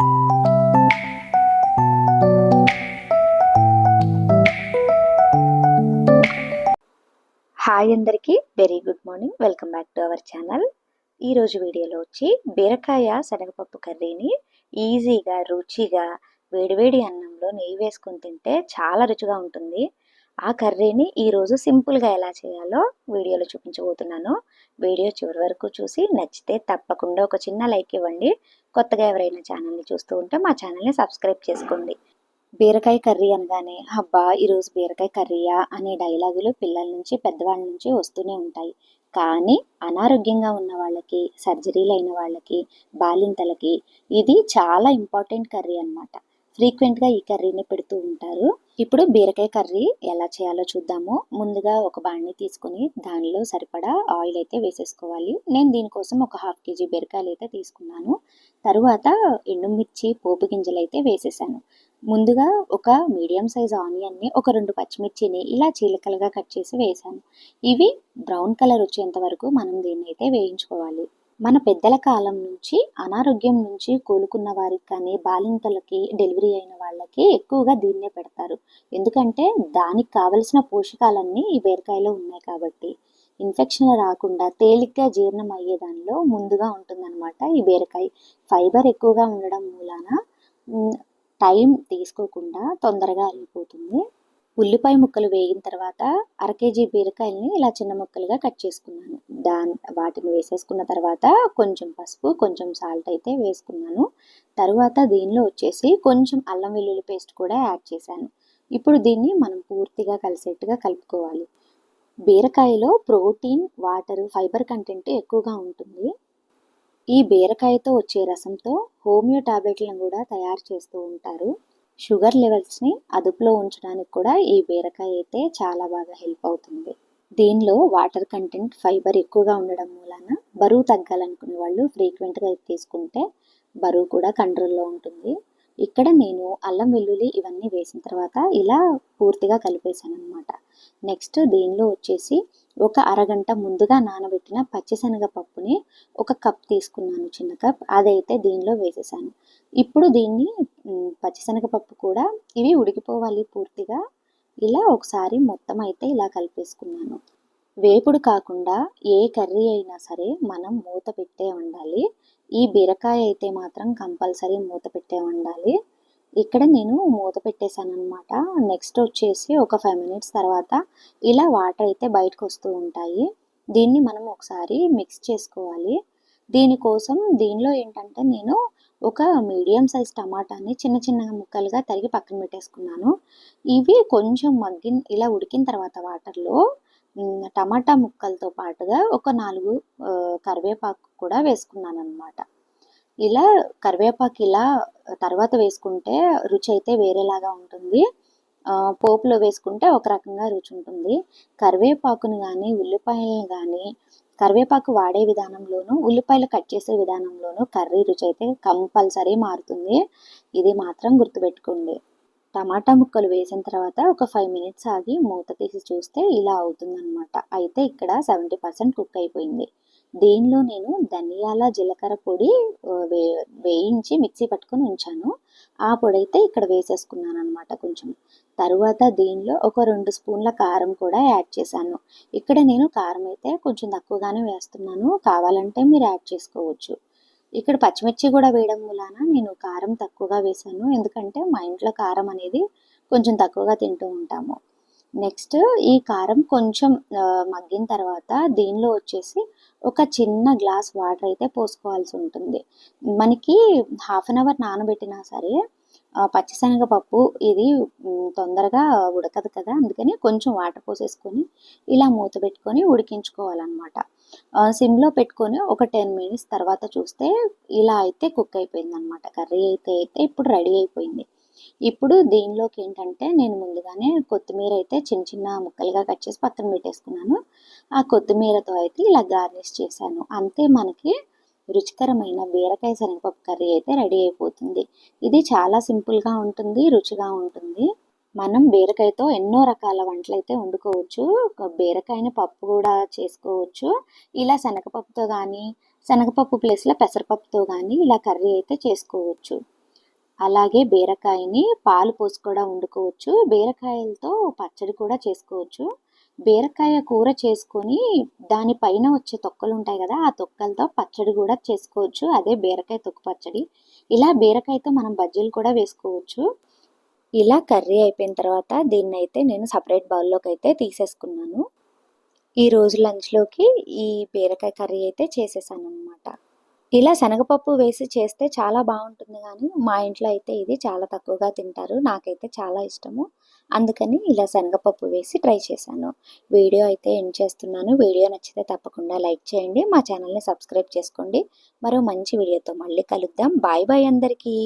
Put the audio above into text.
Hi అందరికీ very good morning. Welcome back to our channel. ఈరోజు వీడియోలో వచ్చి బీరకాయ శనగపప్పు కర్రీని ఈజీగా రుచిగా వేడివేడి అన్నంలో నెయ్యి వేసుకొని తింటే చాలా రుచిగా ఉంటుంది. ఆ కర్రీని ఈరోజు సింపుల్గా ఎలా చేయాలో వీడియోలో చూపించబోతున్నాను. వీడియో చివరి వరకు చూసి నచ్చితే తప్పకుండా ఒక చిన్న లైక్ ఇవ్వండి. కొత్తగా ఎవరైనా ఛానల్ని చూస్తూ ఉంటే మా ఛానల్ని సబ్స్క్రైబ్ చేసుకోండి. బీరకాయ కర్రీ అనగానే అబ్బా ఈరోజు బీరకాయ కర్రీయా? అనే డైలాగులు పిల్లల నుంచి పెద్దవాళ్ళ నుంచి వస్తూనే ఉంటాయి. కానీ అనారోగ్యంగా ఉన్న వాళ్ళకి సర్జరీలు అయిన వాళ్ళకి బాలింతలకి ఇది చాలా ఇంపార్టెంట్ కర్రీ అనమాట ఫ్రీక్వెంట్గా ఈ కర్రీని పెడుతూ ఉంటారు. ఇప్పుడు బీరకాయ కర్రీ ఎలా చేయాలో చూద్దాము. ముందుగా ఒక బాణి తీసుకొని దానిలో సరిపడా ఆయిల్ అయితే వేసేసుకోవాలి. నేను దీనికోసం ఒక హాఫ్ కేజీ బీరకాయలు అయితే తీసుకున్నాను. తరువాత ఎండుమిర్చి పోపు గింజలు అయితే వేసేసాను. ముందుగా ఒక మీడియం సైజ్ ఆనియన్ని ఒక రెండు పచ్చిమిర్చిని ఇలా చీలికలుగా కట్ చేసి వేసాను. ఇవి బ్రౌన్ కలర్ వచ్చేంత వరకు మనం దీన్ని అయితే వేయించుకోవాలి. మన పెద్దల కాలం నుంచి అనారోగ్యం నుంచి కోలుకున్న వారికి కానీ బాలింతలకి డెలివరీ అయిన వాళ్ళకి ఎక్కువగా దీన్నే పెడతారు. ఎందుకంటే దానికి కావలసిన పోషకాలన్నీ ఈ బీరకాయలో ఉన్నాయి కాబట్టి. ఇన్ఫెక్షన్ రాకుండా తేలిగ్గా జీర్ణం అయ్యే దానిలో ముందుగా ఉంటుందన్నమాట ఈ బీరకాయ. ఫైబర్ ఎక్కువగా ఉండడం మూలాన టైం తీసుకోకుండా తొందరగా అయిపోతుంది. ఉల్లిపాయ ముక్కలు వేగిన తర్వాత అర కేజీ బీరకాయలని ఇలా చిన్న ముక్కలుగా కట్ చేసుకున్నాను. దాని వాటిని వేసేసుకున్న తర్వాత కొంచెం పసుపు కొంచెం సాల్ట్ అయితే వేసుకున్నాను. తర్వాత దీనిలో వచ్చేసి కొంచెం అల్లం వెల్లుల్లి పేస్ట్ కూడా యాడ్ చేశాను. ఇప్పుడు దీన్ని మనం పూర్తిగా కలిసేట్టుగా కలుపుకోవాలి. బీరకాయలో ప్రోటీన్ వాటర్ ఫైబర్ కంటెంట్ ఎక్కువగా ఉంటుంది. ఈ బీరకాయతో వచ్చే రసంతో హోమియో టాబ్లెట్లను కూడా తయారు చేస్తూ ఉంటారు. షుగర్ లెవెల్స్ని అదుపులో ఉంచడానికి కూడా ఈ బీరకాయ అయితే చాలా బాగా హెల్ప్ అవుతుంది. దీనిలో వాటర్ కంటెంట్ ఫైబర్ ఎక్కువగా ఉండడం మూలాన బరువు తగ్గాలనుకునే వాళ్ళు ఫ్రీక్వెంట్గా తీసుకుంటే బరువు కూడా కంట్రోల్లో ఉంటుంది. ఇక్కడ నేను అల్లం వెల్లుల్లి ఇవన్నీ వేసిన తర్వాత ఇలా పూర్తిగా కలిపేశాను అనమాట నెక్స్ట్ దీనిలో వచ్చేసి ఒక అరగంట ముందుగా నానబెట్టిన పచ్చిశనగ పప్పుని ఒక కప్ తీసుకున్నాను చిన్న కప్. అదైతే దీనిలో వేసేసాను. ఇప్పుడు దీన్ని పచ్చిశనగ పప్పు కూడా ఇవి ఉడికిపోవాలి పూర్తిగా. ఇలా ఒకసారి మొత్తం అయితే ఇలా కలిపేసుకున్నాను. వేపుడు కాకుండా ఏ కర్రీ అయినా సరే మనం మూత పెట్టే ఉండాలి ఈ బీరకాయ అయితే మాత్రం కంపల్సరీ మూత పెట్టే ఉండాలి ఇక్కడ నేను మూత పెట్టేశాను అనమాట నెక్స్ట్ వచ్చేసి ఒక ఫైవ్ మినిట్స్ తర్వాత ఇలా వాటర్ అయితే బయటకు వస్తూ ఉంటాయి. దీన్ని మనం ఒకసారి మిక్స్ చేసుకోవాలి. దీనికోసం దీనిలో ఏంటంటే నేను ఒక మీడియం సైజ్ టమాటాని చిన్న చిన్న ముక్కలుగా తరిగి పక్కన పెట్టేసుకున్నాను. ఇవి కొంచెం మగ్గిన ఇలా ఉడికిన తర్వాత వాటర్లో టమాటా ముక్కలతో పాటుగా ఒక నాలుగు కరివేపాకు కూడా వేసుకున్నాను అనమాట ఇలా కరివేపాకు ఇలా తర్వాత వేసుకుంటే రుచి అయితే వేరేలాగా ఉంటుంది. పోపులో వేసుకుంటే ఒక రకంగా రుచి ఉంటుంది కరివేపాకుని కానీ ఉల్లిపాయలను కానీ కరివేపాకు వాడే విధానంలోనూ ఉల్లిపాయలు కట్ చేసే విధానంలోనూ కర్రీ రుచి అయితే కంపల్సరీ మారుతుంది. ఇది మాత్రం గుర్తుపెట్టుకోండి. టమాటా ముక్కలు వేసిన తర్వాత ఒక ఫైవ్ మినిట్స్ ఆగి మూత తీసి చూస్తే ఇలా అవుతుందన్నమాట. అయితే ఇక్కడ సెవెంటీ పర్సెంట్ కుక్ అయిపోయింది. దీనిలో నేను ధనియాల జీలకర్ర పొడి వే వేయించి మిక్సీ పట్టుకొని ఉంచాను. ఆ పొడి అయితే ఇక్కడ వేసేసుకున్నాను అనమాట కొంచెం. తరువాత దీనిలో ఒక రెండు స్పూన్ల కారం కూడా యాడ్ చేశాను. ఇక్కడ నేను కారం అయితే కొంచెం తక్కువగానే వేస్తున్నాను. కావాలంటే మీరు యాడ్ చేసుకోవచ్చు. ఇక్కడ పచ్చిమిర్చి కూడా వేయడం వలన నేను కారం తక్కువగా వేశాను. ఎందుకంటే మా ఇంట్లో కారం అనేది కొంచెం తక్కువగా తింటూ ఉంటాము. నెక్స్ట్ ఈ కారం కొంచెం మగ్గిన తర్వాత దీనిలో వచ్చేసి ఒక చిన్న గ్లాస్ వాటర్ అయితే పోసుకోవాల్సి ఉంటుంది. మనకి హాఫ్ అన్ అవర్ నానబెట్టినా సరే పచ్చిశనగపప్పు ఇది తొందరగా ఉడకదు కదా అందుకని కొంచెం వాటర్ పోసేసుకొని ఇలా మూత పెట్టుకొని ఉడికించుకోవాలన్నమాట. సిమ్లో పెట్టుకొని ఒక టెన్ మినిట్స్ తర్వాత చూస్తే ఇలా అయితే కుక్ అయిపోయింది అనమాట కర్రీ అయితే అయితే ఇప్పుడు రెడీ అయిపోయింది. ఇప్పుడు దీనిలోకి ఏంటంటే నేను ముందుగానే కొత్తిమీర అయితే చిన్న చిన్న ముక్కలుగా కట్ చేసి పక్కన పెట్టేసుకున్నాను. ఆ కొత్తిమీరతో అయితే ఇలా గార్నిష్ చేశాను. అంతే మనకి రుచికరమైన బీరకాయ శనగపప్పు కర్రీ అయితే రెడీ అయిపోతుంది. ఇది చాలా సింపుల్గా ఉంటుంది రుచిగా ఉంటుంది. మనం బీరకాయతో ఎన్నో రకాల వంటలు అయితే వండుకోవచ్చు. బీరకాయని పప్పు కూడా చేసుకోవచ్చు. ఇలా శనగపప్పుతో కానీ శనగపప్పు ప్లేస్లో పెసరపప్పుతో కానీ ఇలా కర్రీ అయితే చేసుకోవచ్చు. అలాగే బీరకాయని పాలు పోసి కూడా వండుకోవచ్చు. బీరకాయలతో పచ్చడి కూడా చేసుకోవచ్చు. బీరకాయ కూర చేసుకొని దానిపైన వచ్చే తొక్కలు ఉంటాయి కదా ఆ తొక్కలతో పచ్చడి కూడా చేసుకోవచ్చు. అదే బీరకాయ తొక్కు పచ్చడి. ఇలా బీరకాయతో మనం బజ్జీలు కూడా వేసుకోవచ్చు. ఇలా కర్రీ అయిపోయిన తర్వాత దీన్ని అయితే నేను సపరేట్ బౌల్లోకి అయితే తీసేసుకున్నాను. ఈ రోజు లంచ్లోకి ఈ బీరకాయ కర్రీ అయితే చేసేసాను ఇలా శనగపప్పు వేసి చేస్తే చాలా బాగుంటుంది కానీ మా ఇంట్లో అయితే ఇది చాలా తక్కువగా తింటారు. నాకైతే చాలా ఇష్టము. అందుకని ఇలా శనగపప్పు వేసి ట్రై చేశాను. వీడియో అయితే ఎండ్ చేస్తున్నాను. వీడియో నచ్చితే తప్పకుండా లైక్ చేయండి. మా ఛానల్ని సబ్స్క్రైబ్ చేసుకోండి. మరో మంచి వీడియోతో మళ్ళీ కలుద్దాం. బాయ్ బాయ్ అందరికీ.